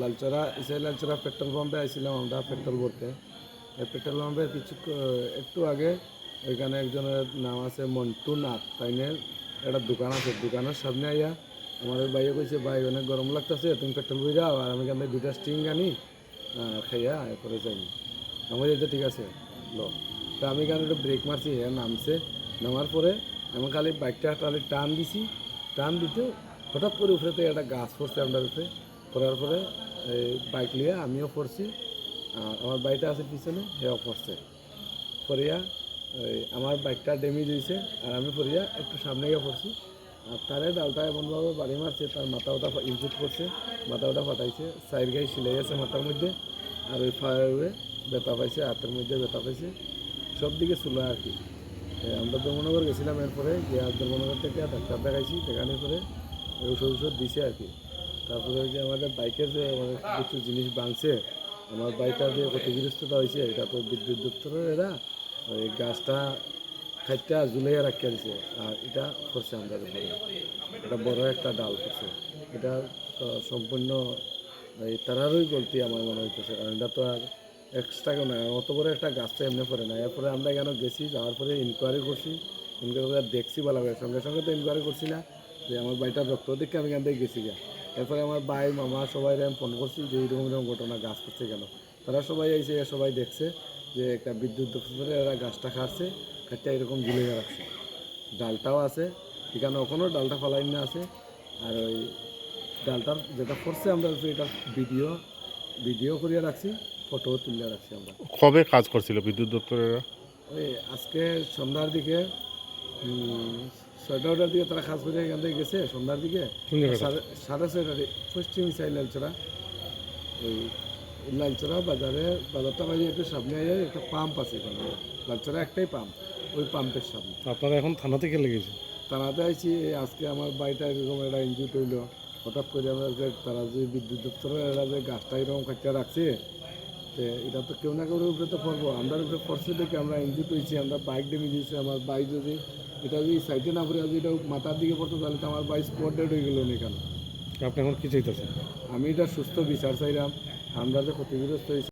লালচরা ইসাই লালচরা petrol পাম্পে আইছিলাম আমরা পেট্রোল ভরতে। পেট্রোল পাম্পে কিছু, একটু আগে ওইখানে একজনের নাম আছে মন্টু নাথ, তাইনে একটা দোকান আছে। দোকানের সামনে আইয়া আমাদের ভাইয়ে কইছে, ভাই, অনেক গরম লাগতেছে, তুমি পেট্রোল বই যাও, আর আমি এখানে দুইটা স্টিং আনি খাইয়া এরপরে যাই। আমার এটা ঠিক আছে, লো। তা আমি এখানে একটু ব্রেক মারছি হ্যাঁ নামছে। নামার পরে আমি খালি বাইকটা খালি টান দিছি। টান দিতে হঠাৎ করে থেকে একটা গাছ পড়ছে উপরে পড়ার পরে এই বাইক নিয়ে আমিও পড়ছি। আর আমার বাইকটা আছে পিছনে, সেও পড়ছে। পড়িয়া আমার বাইকটা ড্যামেজ হয়েছে আর আমি পড়িয়া একটু সামনে গিয়ে পড়ছি। আর তারে ডালটা এমনভাবে বাড়ি মারছে, তার মাথা ওটা ইনজুট করছে, মাথা ওটা ফাটাইছে সাইড গায়ে সিলাই আছে মাথার মধ্যে, আর ওই ফায়ারে ব্যথা পাইছে, হাতের মধ্যে ব্যথা পাইছে, সব দিকে চুলো আর কি। আমরা ধর্মনগর গেছিলাম এরপরে, গিয়ে ধর্মনগর থেকে ডাক্তার দেখাইছি, দেখানোর ওই ওষুধ ওষুধ দিছে আর কি। তারপরে যে আমাদের বাইকের যে আমাদের কিছু জিনিস ভাঙছে আমার বাইকটা যে ক্ষতিগ্রস্ততা হয়েছে, এটা তো বিদ্যুৎ দপ্তরের এরা ওই গাছটা খাইটা ঝুলাইয়া রাখিয়া দিছে, আর এটা করছে আমাদের উপরে। এটা বড় একটা ডাল করছে। এটা সম্পূর্ণ, এই তারারই গলতি আমার মনে হইতেছে, কারণ এটা তো আর এক্সট্রা কেউ না অত বড় একটা গাছটা এমনি পড়ে না এরপরে আমরা এখানে গেছি, যাওয়ার পরে ইনকোয়ারি করছি। ইনকোয়ারি করে দেখছি ভালো করে। সঙ্গে সঙ্গে তো ইনকোয়ারি করছি না যে আমার বাড়িটার রক্ত দেখে আমি এখান থেকে গেছি গা? এরপরে আমার ভাই মামা সবাই আমি ফোন করছি যে এইরকম এরকম ঘটনা গাছ করছে কেন তারা সবাই এসে সবাই দেখছে যে একটা বিদ্যুৎ দপ্তরে এরা গাছটা খাচ্ছে খাটটা এরকম ঝুলে রাখছে ডালটাও আছে এখানে ওখানেও ডালটা ফালাই না আছে। আর ওই ডালটার যেটা করছে আমরা এটা ভিডিও ভিডিও করিয়ে রাখছি ফটো তুলে রাখছি আমরা। কবে কাজ করছিল বিদ্যুৎ দপ্তরেরা? ওই আজকে সন্ধ্যার দিকে ছয়টা ওটার দিকে তারা কাজ করে এখান থেকে গেছে সন্ধ্যার দিকে? সাড়ে- ছয়টার পশ্চিম সাইড লালচরা। ওই লালচরা বাজারে বাজারটা বাজে একটু সামনে আগে একটা পাম্প আছে এখানে। লালচরা একটাই পাম্প ওই পাম্পের সামনে। আপনারা এখন থানা থেকে লেগেছে তারাতে আইছি আজকে আমার বাড়িটা এরকম একটা ইনজুট হইল। হঠাৎ করে আমরা যে তারা যে বিদ্যুৎ দপ্তরে এরা যে গাছটা এরকম কাটিয়ে রাখছে তো এটা তো কেউ না কেউ উপরে তো পড়ব। আমরা উপরে পড়ছে দেখে আমরা ইনজুট হয়েছি আমরা বাইক ডেমে দিয়েছি আমার বাইক যদি এটা যদি সাইডে না পড়ে যদি এটা মাথার দিকে পড়তো তাহলে তো আমার বাইক স্পট ডেড হয়ে গেলো এখানে। আপনি এখন কি চাইতেছেন? আমি এটা সুস্থ বিচার চাইলাম। আমরা যে ক্ষতিগ্রস্ত হয়েছি